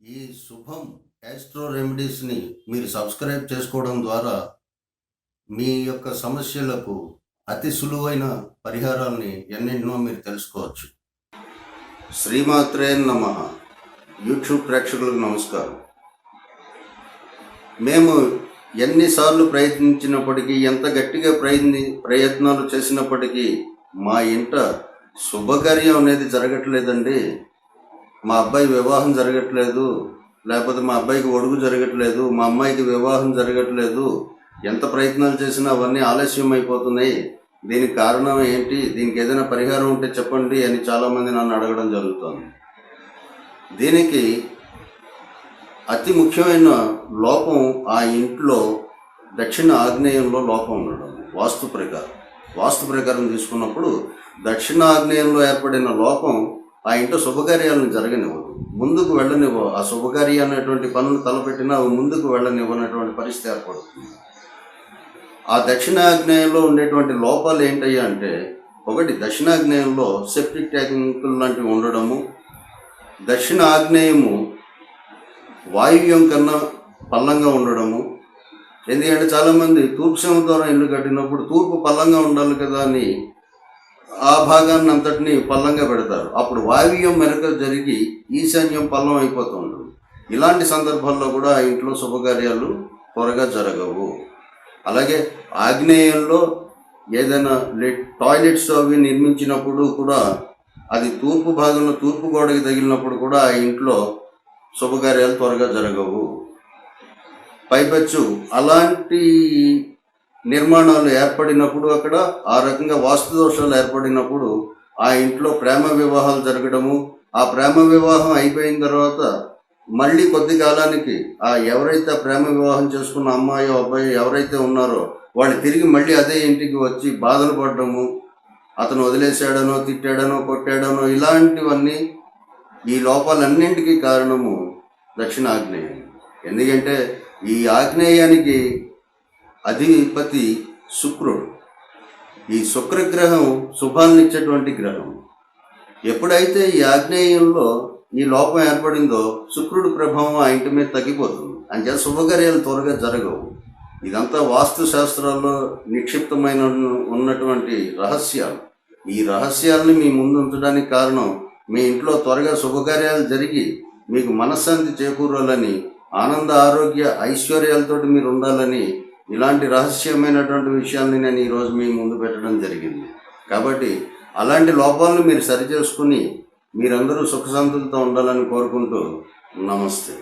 ఈ శుభం యాస్ట్రో రెమెడీస్ని మీరు సబ్స్క్రైబ్ చేసుకోవడం ద్వారా మీ యొక్క సమస్యలకు అతి సులువైన పరిహారాల్ని ఎన్నెన్నో మీరు తెలుసుకోవచ్చు. శ్రీమాత్రే నమ. యూట్యూబ్ ప్రేక్షకులకు నమస్కారం. మేము ఎన్నిసార్లు ప్రయత్నించినప్పటికీ ఎంత గట్టిగా ప్రయత్ని ప్రయత్నాలు చేసినప్పటికీ మా ఇంట శుభకార్యం అనేది జరగట్లేదండి. మా అబ్బాయి వివాహం జరగట్లేదు లేకపోతే మా అబ్బాయికి ఒడుగు జరగట్లేదు మా అమ్మాయికి వివాహం జరగట్లేదు ఎంత ప్రయత్నాలు చేసినా అవన్నీ ఆలస్యం అయిపోతున్నాయి దీనికి కారణం ఏంటి? దీనికి ఏదైనా పరిహారం ఉంటే చెప్పండి అని చాలామంది నన్ను అడగడం జరుగుతుంది. దీనికి అతి ముఖ్యమైన లోపం ఆ ఇంట్లో దక్షిణ ఆగ్నేయంలో లోపం ఉండడం వాస్తు ప్రకారం. వాస్తు ప్రకారం తీసుకున్నప్పుడు దక్షిణ ఆగ్నేయంలో ఏర్పడిన లోపం ఆ ఇంట్లో శుభకార్యాలను జరగనివ్వదు. ముందుకు వెళ్ళనివ్వ ఆ శుభకార్య అనేటువంటి పనులు తలపెట్టినా అవి ముందుకు వెళ్ళనివ్వనటువంటి పరిస్థితి ఏర్పడుతుంది. ఆ దక్షిణాగ్నేయంలో ఉండేటువంటి లోపాలు ఏంటయ్యా అంటే ఒకటి దక్షిణాగ్నేయంలో సెప్టిక్ ట్యాంకులు లాంటివి ఉండడము దక్షిణ ఆగ్నేయము వాయువ్యం కన్నా పల్లంగా ఉండడము. ఎందుకంటే చాలామంది తూర్పు ద్వారా ఇల్లు కట్టినప్పుడు తూర్పు పల్లంగా ఉండాలి కదా అని ఆ భాగాన్ని అంతటిని పల్లంగా పెడతారు. అప్పుడు వాయువ్యం మెరక జరిగి ఈశాన్యం పల్లం అయిపోతూ ఉంటుంది. ఇలాంటి సందర్భాల్లో కూడా ఆ ఇంట్లో శుభకార్యాలు త్వరగా జరగవు. అలాగే ఆగ్నేయంలో ఏదైనా టాయిలెట్స్ అవి నిర్మించినప్పుడు కూడా అది తూర్పు భాగంలో తూర్పు గోడకి తగిలినప్పుడు కూడా ఆ ఇంట్లో శుభకార్యాలు త్వరగా జరగవు. పైపచ్చు. అలాంటి నిర్మాణాలు ఏర్పడినప్పుడు అక్కడ ఆ రకంగా వాస్తు దోషాలు ఏర్పడినప్పుడు ఆ ఇంట్లో ప్రేమ వివాహాలు జరగడము ఆ ప్రేమ వివాహం అయిపోయిన తర్వాత మళ్ళీ కొద్ది కాలానికి ఆ ఎవరైతే ఆ ప్రేమ వివాహం చేసుకున్న అమ్మాయి అబ్బాయి ఎవరైతే ఉన్నారో వాళ్ళు తిరిగి మళ్ళీ అదే ఇంటికి వచ్చి బాధలు పడడము అతను వదిలేసాడనో తిట్టాడనో కొట్టాడనో ఇలాంటివన్నీ ఈ లోపాలన్నింటికీ కారణము దక్షిణ ఆగ్నేయం ఎందుకంటే ఈ ఆగ్నేయానికి అధిపతి శుక్రుడు. ఈ శుక్రగ్రహం శుభాన్నిచ్చేటువంటి గ్రహం. ఎప్పుడైతే ఈ ఆగ్నేయంలో ఈ లోపం ఏర్పడిందో శుక్రుడి ప్రభావం ఆ ఇంటి మీద తగ్గిపోతుంది. అంటే శుభకార్యాలు త్వరగా జరగవు. ఇదంతా వాస్తు శాస్త్రాల్లో నిక్షిప్తమైన ఉన్నటువంటి రహస్యాలు. ఈ రహస్యాలని మీ ముందు ఉంచడానికి కారణం మీ ఇంట్లో త్వరగా శుభకార్యాలు జరిగి మీకు మనశ్శాంతి చేకూరాలని ఆనంద ఆరోగ్య ఐశ్వర్యాలతోటి మీరు ఉండాలని ఇలాంటి రహస్యమైనటువంటి విషయాల్ని నేను ఈరోజు మీ ముందు పెట్టడం జరిగింది. కాబట్టి అలాంటి లోపాలను మీరు సరిచేసుకుని మీరందరూ సుఖశాంతులతో ఉండాలని కోరుకుంటూ నమస్తే.